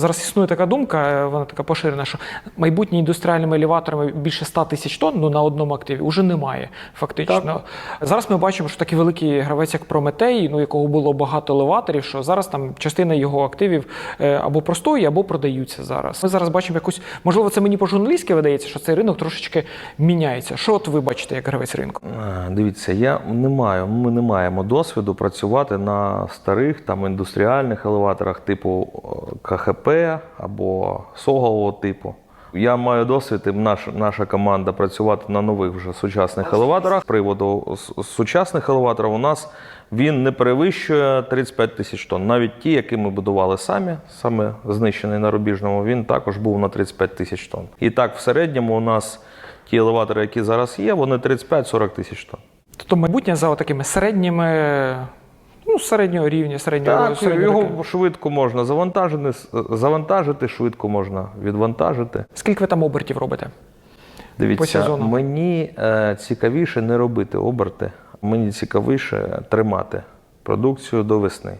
Зараз існує така думка, е, вона така поширена, що майбутні індустріальними елеваторами більше 100 тисяч тонн ну, на одному активі вже немає. Фактично. Зараз ми бачимо, що такий великий гравець, як Прометей, ну якого було багато елеваторів, що зараз там частина його активів е, або простоює, або продаються зараз. Ми зараз бачимо якусь, можливо, це мені по-журналістськи видається, що цей ринок трошечки міняється. Що от ви бачите як гравець ринку? Дивіться, я не маю, ми не маємо досвіду працювати на старих там індустріальних елеваторах типу КХП або согового типу. Я маю досвід, і наш, наша команда працювати на нових вже сучасних елеваторах. З приводу сучасних елеваторів у нас він не перевищує 35 тисяч тонн. Навіть ті, які ми будували самі, саме знищений на рубіжному, він також був на 35 тисяч тонн. І так, в середньому у нас ті елеватори, які зараз є, вони 35-40 тисяч тонн. Тобто майбутнє за такими середніми, ну, середнього рівня, середнього, Так, середнього його швидко можна завантажити, завантажити, швидко можна відвантажити. Скільки ви там обертів робите? По Дивіться, сезону. мені е, цікавіше не робити оберти, мені цікавіше тримати продукцію до весни.